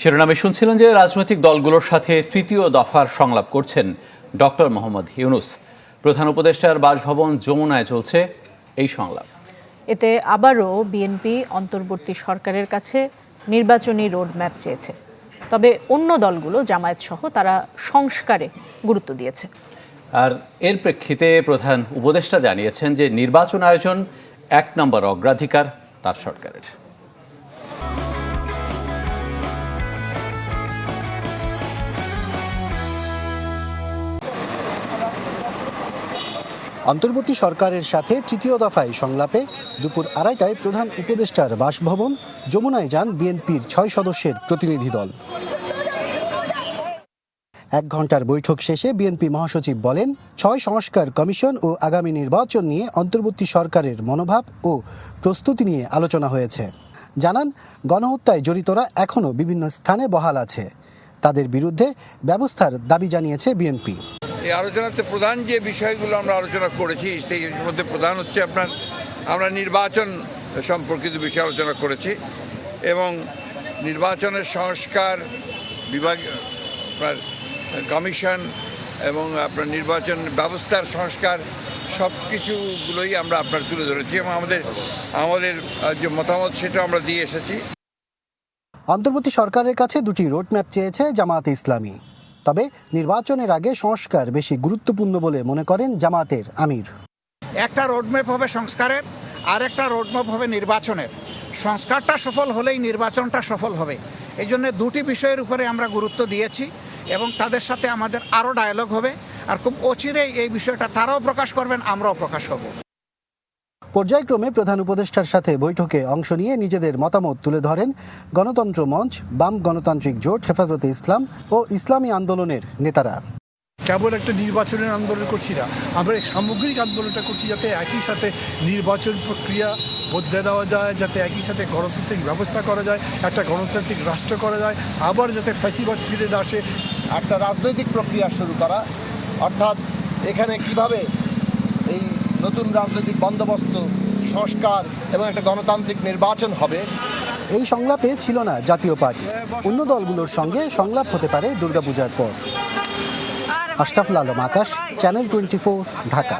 শিরোনামে শুনছিলেন যে রাজনৈতিক দলগুলোর সাথে তৃতীয় দফার সংলাপ করছেন ডক্টর মোহাম্মদ ইউনুস। প্রধান উপদেষ্টার বাসভবন যমুনায় চলছে এই সংলাপ। এতে আবারও বিএনপি অন্তর্বর্তী সরকারের কাছে নির্বাচনী রোডম্যাপ চেয়েছে। তবে অন্য দলগুলো জামায়াত সহ তারা সংস্কারে গুরুত্ব দিয়েছে। আর এর প্রেক্ষিতে প্রধান উপদেষ্টা জানিয়েছেন যে নির্বাচন আয়োজন এক নম্বর অগ্রাধিকার তার সরকারের। অন্তর্বর্তী সরকারের সাথে তৃতীয় দফায় সংলাপে দুপুর আড়াইটায় প্রধান উপদেষ্টার বাসভবন, যমুনায় যান বিএনপির ছয় সদস্যের প্রতিনিধি দল। এক ঘণ্টার বৈঠক শেষে বিএনপি মহাসচিব বলেন, ছয় সংস্কার কমিশন ও আগামী নির্বাচন নিয়ে অন্তর্বর্তী সরকারের মনোভাব ও প্রস্তুতি নিয়ে আলোচনা হয়েছে। জানান, গণহত্যায় জড়িতরা এখনও বিভিন্ন স্থানে বহাল আছে। তাদের বিরুদ্ধে ব্যবস্থার দাবি জানিয়েছে বিএনপি। এই আলোচনাতে প্রধান যে বিষয়গুলো আমরা আলোচনা করেছি, সেই মধ্যে প্রধান হচ্ছে আপনার, আমরা নির্বাচন সম্পর্কিত বিষয় আলোচনা করেছি এবং নির্বাচনের সংস্কার বিভাগ, আপনার কমিশন এবং আপনার নির্বাচন ব্যবস্থার সংস্কার সব কিছুগুলোই আমরা আপনার তুলে ধরেছি এবং আমাদের আমাদের যে মতামত সেটা আমরা দিয়ে এসেছি। অন্তর্বর্তী সরকারের কাছে দুটি রোডম্যাপ চেয়েছে জামায়াতে ইসলামী। তবে নির্বাচনের আগে সংস্কার বেশি গুরুত্বপূর্ণ বলে মনে করেন জামাতের আমির। একটা রোডম্যাপ হবে সংস্কারের আর একটা রোডম্যাপ হবে নির্বাচনের। সংস্কারটা সফল হলেই নির্বাচনটা সফল হবে। এই জন্য দুটি বিষয়ের উপরে আমরা গুরুত্ব দিয়েছি এবং তাদের সাথে আমাদের আরও ডায়ালগ হবে। আর খুব অচিরেই এই বিষয়টা তারাও প্রকাশ করবেন, আমরাও প্রকাশ হব পর্যায়ক্রমে প্রধান উপদেষ্টার সাথে বৈঠকে অংশ নিয়ে নিজেদের মতামত তুলে ধরেন গণতন্ত্র মঞ্চ বাম গণতান্ত্রিক জোট হেফাজতে ইসলাম ও ইসলামী আন্দোলনের নেতারা। কেবল একটা নির্বাচনের আন্দোলন করছি না আমরা সামগ্রিক আন্দোলনটা করছি যাতে একই সাথে নির্বাচন প্রক্রিয়া বদলে দেওয়া যায় যাতে একই সাথে গণতান্ত্রিক ব্যবস্থা করা যায় একটা গণতান্ত্রিক রাষ্ট্র করা যায় আবার যাতে ফ্যাসিবাদ ফিরে না আসে। একটা রাজনৈতিক প্রক্রিয়া শুরু করা অর্থাৎ এখানে কীভাবে নতুন রাজনৈতিক বন্দোবস্ত, সংস্কার এবং একটা গণতান্ত্রিক নির্বাচন হবে। এই সংলাপে ছিল না জাতীয় পার্টি। অন্য দলগুলোর সঙ্গে সংলাপ হতে পারে দুর্গাপূজার পর। Ashraful Alam Akash channel twenty Dhaka.